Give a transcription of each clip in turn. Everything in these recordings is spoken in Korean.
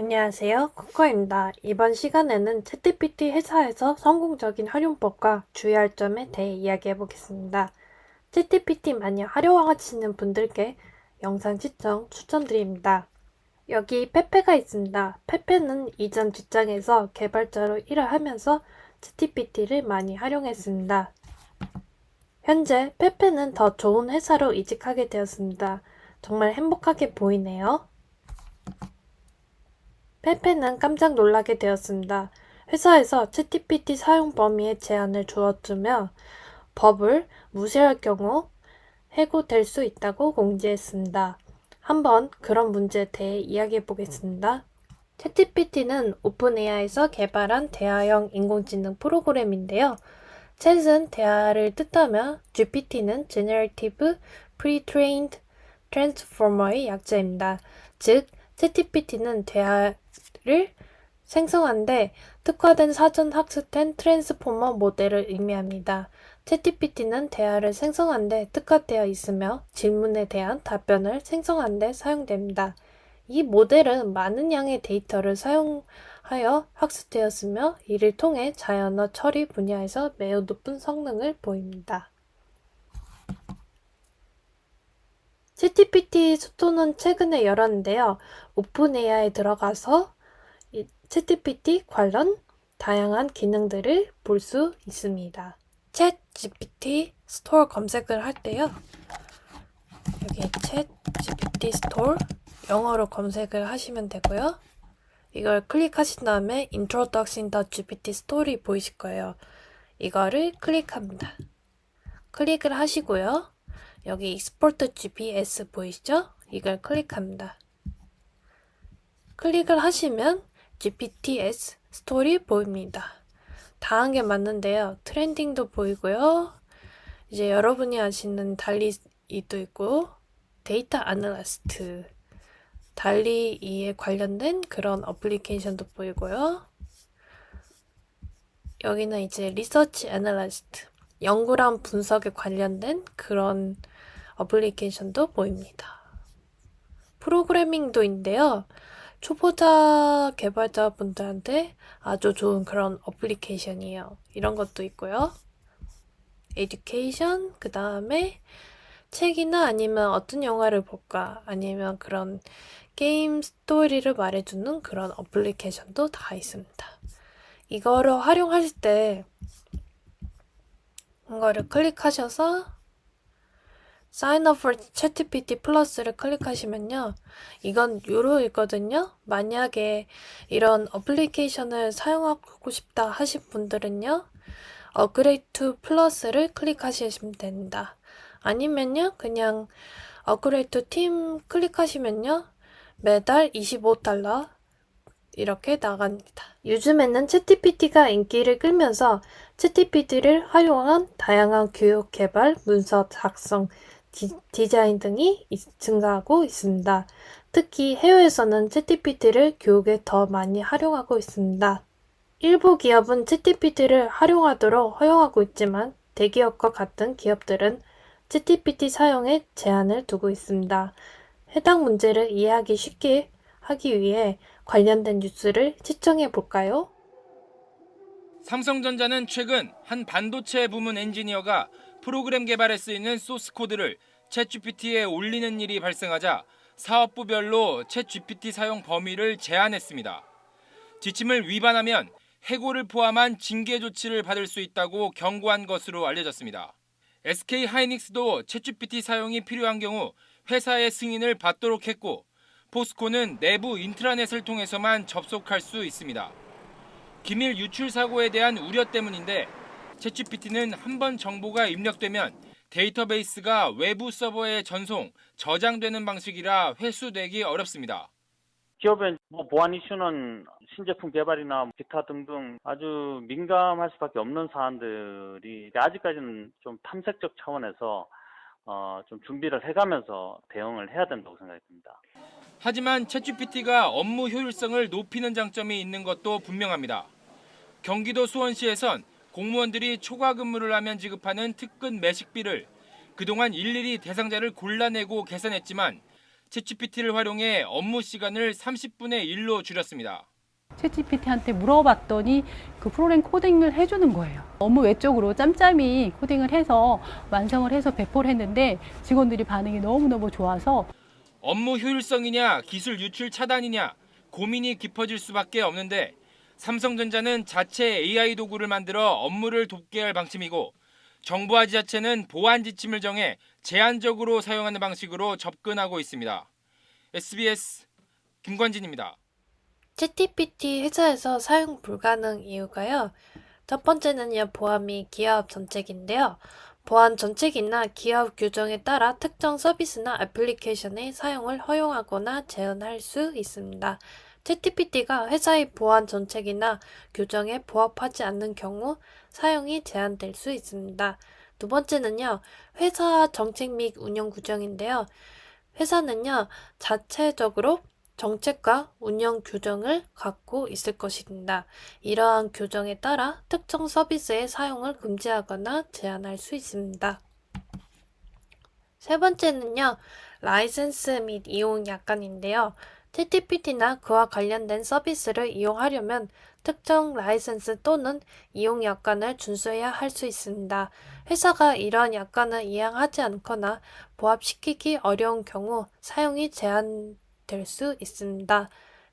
안녕하세요. 코코입니다. 이번 시간에는 챗GPT 회사에서 성공적인 활용법과 주의할 점에 대해 이야기해 보겠습니다. 챗GPT 많이 활용하시는 분들께 영상 시청 추천드립니다. 여기 페페가 있습니다. 페페는 이전 직장에서 개발자로 일을 하면서 챗GPT를 많이 활용했습니다. 현재 페페는 더 좋은 회사로 이직하게 되었습니다. 정말 행복하게 보이네요. 페페는 깜짝 놀라게 되었습니다. 회사에서 챗GPT 사용 범위에 제한을 주었으며 법을 무시할 경우 해고될 수 있다고 공지했습니다. 한번 그런 문제에 대해 이야기해 보겠습니다. 챗GPT는 오픈AI에서 개발한 대화형 인공지능 프로그램인데요. 챗은 대화를 뜻하며 GPT는 Generative Pre-trained Transformer의 약자입니다. 즉, 챗GPT는 대화를 생성한데 특화된 사전 학습된 트랜스포머 모델을 의미합니다. 챗GPT는 대화를 생성한데 특화되어 있으며 질문에 대한 답변을 생성한데 사용됩니다. 이 모델은 많은 양의 데이터를 사용하여 학습되었으며 이를 통해 자연어 처리 분야에서 매우 높은 성능을 보입니다. 챗GPT 스토어는 최근에 열었는데요. 오픈AI에 들어가서 이 챗GPT 관련 다양한 기능들을 볼 수 있습니다. 챗GPT 스토어 검색을 할 때요. 여기 챗GPT 스토어 영어로 검색을 하시면 되고요. 이걸 클릭하신 다음에 introduction.gpt 스토리 보이실 거예요. 이거를 클릭합니다. 클릭을 하시고요. 여기 export GPS 보이시죠? 이걸 클릭합니다. 클릭을 하시면 GPTS 스토리 보입니다. 다 한 게 맞는데요. 트렌딩도 보이고요. 이제 여러분이 아시는 달리이도 있고 데이터 아날리스트 달리이에 관련된 그런 어플리케이션도 보이고요. 여기는 이제 리서치 애널리스트 연구랑 분석에 관련된 그런 어플리케이션도 보입니다. 프로그래밍도인데요. 초보자 개발자분들한테 아주 좋은 그런 어플리케이션이에요. 이런 것도 있고요. 에듀케이션, 그 다음에 책이나 아니면 어떤 영화를 볼까, 아니면 그런 게임 스토리를 말해주는 그런 어플리케이션도 다 있습니다. 이거를 활용하실 때 이거를 클릭하셔서 Sign up for ChatGPT 플러스를 클릭하시면요. 이건 유료이거든요. 만약에 이런 어플리케이션을 사용하고 싶다 하신 분들은요. 업그레이드 플러스를 클릭하시면 됩니다. 아니면요. 그냥 업그레이드 팀 클릭하시면요. 매달 25달러 이렇게 나갑니다. 요즘에는 챗GPT가 인기를 끌면서 챗GPT를 활용한 다양한 교육 개발, 문서 작성, 디, 자인 등이 증가하고 있습니다. 특히 해외에서는 챗GPT를 교육에 더 많이 활용하고 있습니다. 일부 기업은 챗GPT를 활용하도록 허용하고 있지만 대기업과 같은 기업들은 챗GPT 사용에 제한을 두고 있습니다. 해당 문제를 이해하기 쉽게 하기 위해 관련된 뉴스를 시청해 볼까요? 삼성전자는 최근 한 반도체 부문 엔지니어가 프로그램 개발에 쓰이는 소스 코드를 챗GPT에 올리는 일이 발생하자 사업부별로 챗GPT 사용 범위를 제한했습니다. 지침을 위반하면 해고를 포함한 징계 조치를 받을 수 있다고 경고한 것으로 알려졌습니다. SK 하이닉스도 챗GPT 사용이 필요한 경우 회사의 승인을 받도록 했고 포스코는 내부 인트라넷을 통해서만 접속할 수 있습니다. 기밀 유출 사고에 대한 우려 때문인데 챗GPT는 한 번 정보가 입력되면 데이터베이스가 외부 서버에 전송, 저장되는 방식이라 회수되기 어렵습니다. 기업의 뭐 보안 이슈는 신제품 개발이나 기타 등등 아주 민감할 수밖에 없는 사안들이 아직까지는 좀 탐색적 차원에서 어, 좀 준비를 해가면서 대응을 해야 된다고 생각이 듭니다. 하지만 챗GPT가 업무 효율성을 높이는 장점이 있는 것도 분명합니다. 경기도 수원시에선 공무원들이 초과 근무를 하면 지급하는 특근 매식비를 그동안 일일이 대상자를 골라내고 계산했지만 챗GPT를 활용해 업무 시간을 30분의 1로 줄였습니다. 챗GPT한테 물어봤더니 그 프로그램 코딩을 해주는 거예요. 업무 외적으로 짬짬이 코딩을 해서 완성을 해서 배포를 했는데 직원들이 반응이 너무너무 좋아서 업무 효율성이냐 기술 유출 차단이냐 고민이 깊어질 수밖에 없는데 삼성전자는 자체 AI 도구를 만들어 업무를 돕게 할 방침이고 정부와 지자체는 보안 지침을 정해 제한적으로 사용하는 방식으로 접근하고 있습니다. SBS 김관진입니다. 챗GPT 회사에서 사용 불가능 이유가요. 첫 번째는요, 보안 및 기업 정책인데요. 보안 정책이나 기업 규정에 따라 특정 서비스나 애플리케이션의 사용을 허용하거나 제한할 수 있습니다. 챗GPT가 회사의 보안 정책이나 규정에 부합하지 않는 경우 사용이 제한될 수 있습니다. 두 번째는요, 회사 정책 및 운영 규정인데요. 회사는요, 자체적으로 정책과 운영 규정을 갖고 있을 것입니다. 이러한 규정에 따라 특정 서비스의 사용을 금지하거나 제한할 수 있습니다. 세 번째는요, 라이센스 및 이용 약관인데요. 챗GPT나 그와 관련된 서비스를 이용하려면 특정 라이센스 또는 이용 약관을 준수해야 할 수 있습니다. 회사가 이러한 약관을 이행하지 않거나 부합시키기 어려운 경우 사용이 제한 될 수 있습니다.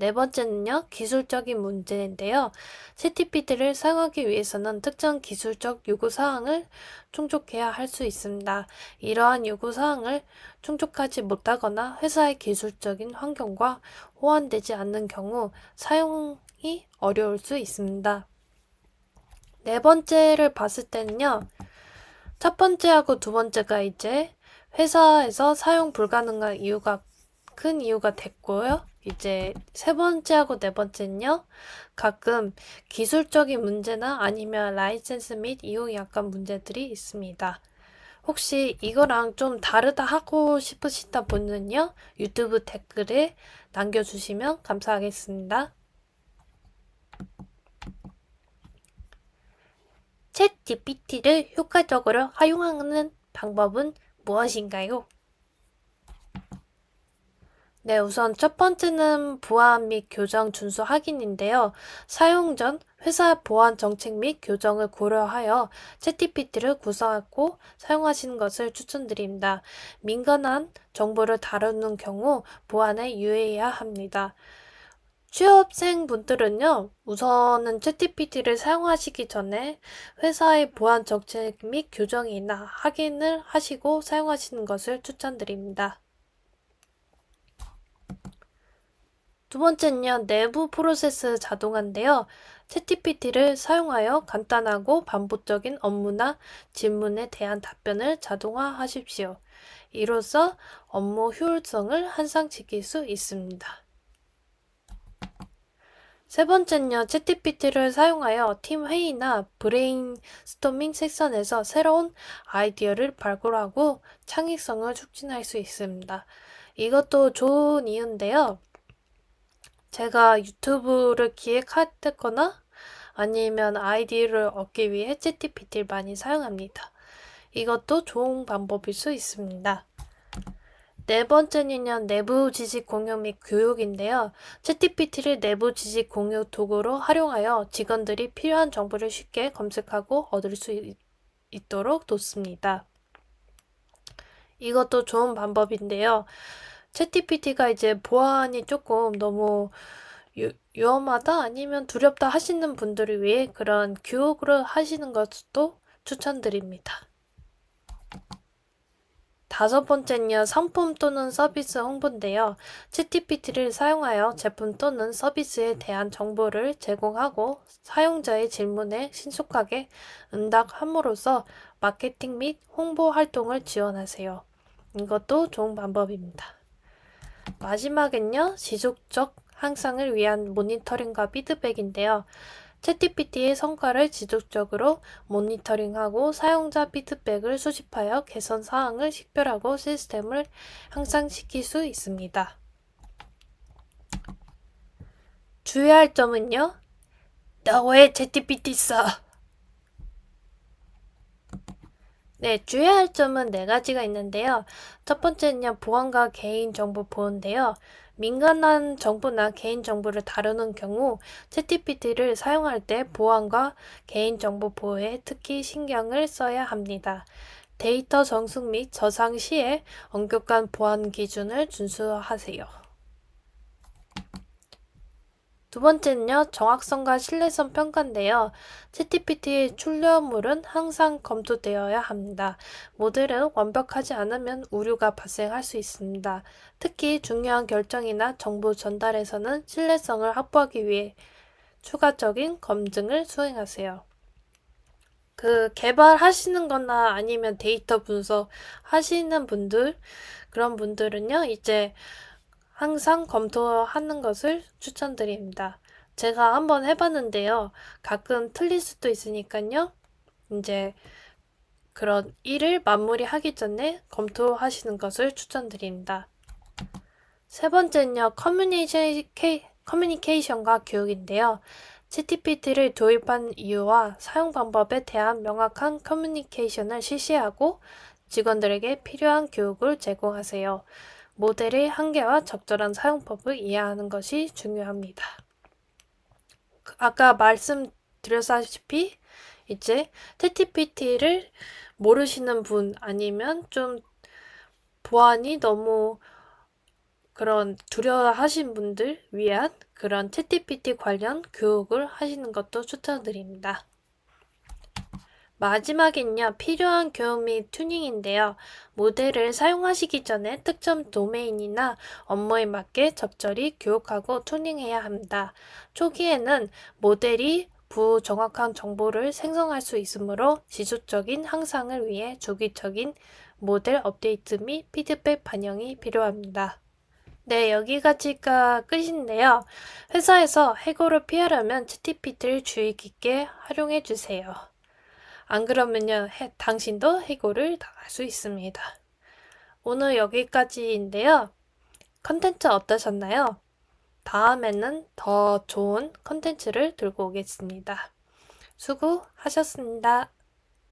네 번째는요, 기술적인 문제인데요. 챗GPT를 사용하기 위해서는 특정 기술적 요구사항을 충족해야 할 수 있습니다. 이러한 요구사항을 충족하지 못하거나 회사의 기술적인 환경과 호환되지 않는 경우 사용이 어려울 수 있습니다. 네 번째를 봤을 때는요, 첫 번째하고 두 번째가 이제 회사에서 사용 불가능한 이유가 큰 이유가 됐고요. 이제 세 번째하고 네 번째는요. 가끔 기술적인 문제나 아니면 라이센스 및 이용 약관 문제들이 있습니다. 혹시 이거랑 좀 다르다 하고 싶으시다 분은요. 유튜브 댓글에 남겨주시면 감사하겠습니다. 챗 GPT를 효과적으로 활용하는 방법은 무엇인가요? 네, 우선 첫 번째는 보안 및 교정 준수 확인인데요. 사용 전 회사 보안 정책 및 교정을 고려하여 챗GPT를 구성하고 사용하시는 것을 추천드립니다. 민감한 정보를 다루는 경우 보안에 유의해야 합니다. 취업생 분들은요, 우선은 챗GPT를 사용하시기 전에 회사의 보안 정책 및 교정이나 확인을 하시고 사용하시는 것을 추천드립니다. 두 번째는요, 내부 프로세스 자동화인데요. 챗GPT를 사용하여 간단하고 반복적인 업무나 질문에 대한 답변을 자동화하십시오. 이로써 업무 효율성을 향상시킬 수 있습니다. 세 번째는요, 챗GPT를 사용하여 팀 회의나 브레인스토밍 섹션에서 새로운 아이디어를 발굴하고 창의성을 촉진할 수 있습니다. 이것도 좋은 이유인데요. 제가 유튜브를 기획하거나 아니면 아이디어를 얻기 위해 챗GPT를 많이 사용합니다. 이것도 좋은 방법일 수 있습니다. 네 번째는요, 내부 지식 공유 및 교육인데요. 챗GPT를 내부 지식 공유 도구로 활용하여 직원들이 필요한 정보를 쉽게 검색하고 얻을 수 있, 있도록 돕습니다. 이것도 좋은 방법인데요. 챗GPT가 이제 보안이 조금 너무 유, 위험하다 아니면 두렵다 하시는 분들을 위해 그런 교육을 하시는 것도 추천드립니다. 다섯 번째는요, 상품 또는 서비스 홍보인데요. 챗GPT를 사용하여 제품 또는 서비스에 대한 정보를 제공하고 사용자의 질문에 신속하게 응답함으로써 마케팅 및 홍보 활동을 지원하세요. 이것도 좋은 방법입니다. 마지막엔요, 지속적 향상을 위한 모니터링과 피드백인데요. 챗GPT의 성과를 지속적으로 모니터링하고 사용자 피드백을 수집하여 개선 사항을 식별하고 시스템을 향상시킬 수 있습니다. 주의할 점은요. 너왜 챗GPT 써? 네, 주의할 점은 네 가지가 있는데요. 첫 번째는요, 보안과 개인정보 보호인데요. 민감한 정보나 개인정보를 다루는 경우 챗GPT를 사용할 때 보안과 개인정보 보호에 특히 신경을 써야 합니다. 데이터 정숙 및 저장 시에 엄격한 보안 기준을 준수하세요. 두 번째는요, 정확성과 신뢰성 평가인데요. 챗GPT의 출력물은 항상 검토되어야 합니다. 모델은 완벽하지 않으면 오류가 발생할 수 있습니다. 특히 중요한 결정이나 정보 전달에서는 신뢰성을 확보하기 위해 추가적인 검증을 수행하세요. 그 개발하시는 거나 아니면 데이터 분석 하시는 분들, 그런 분들은요, 이제 항상 검토하는 것을 추천드립니다. 제가 한번 해봤는데요. 가끔 틀릴 수도 있으니까요. 이제 그런 일을 마무리하기 전에 검토하시는 것을 추천드립니다. 세 번째는요, 커뮤니케이션, 커뮤니케이션과 교육인데요. 챗GPT를 도입한 이유와 사용 방법에 대한 명확한 커뮤니케이션을 실시하고 직원들에게 필요한 교육을 제공하세요. 모델의 한계와 적절한 사용법을 이해하는 것이 중요합니다. 그 아까 말씀드렸다시피 이제 챗GPT를 모르시는 분 아니면 좀 보안이 너무 그런 두려워하신 분들 위한 그런 챗GPT 관련 교육을 하시는 것도 추천드립니다. 마지막엔요, 필요한 교육 및 튜닝인데요. 모델을 사용하시기 전에 특정 도메인이나 업무에 맞게 적절히 교육하고 튜닝해야 합니다. 초기에는 모델이 부정확한 정보를 생성할 수 있으므로 지속적인 향상을 위해 주기적인 모델 업데이트 및 피드백 반영이 필요합니다. 네, 여기까지가 끝인데요. 회사에서 해고를 피하려면 챗GPT를 주의 깊게 활용해 주세요. 안 그러면요, 해- 당신도 해고를 당할 수 있습니다. 오늘 여기까지인데요. 컨텐츠 어떠셨나요? 다음에는 더 좋은 컨텐츠를 들고 오겠습니다. 수고하셨습니다.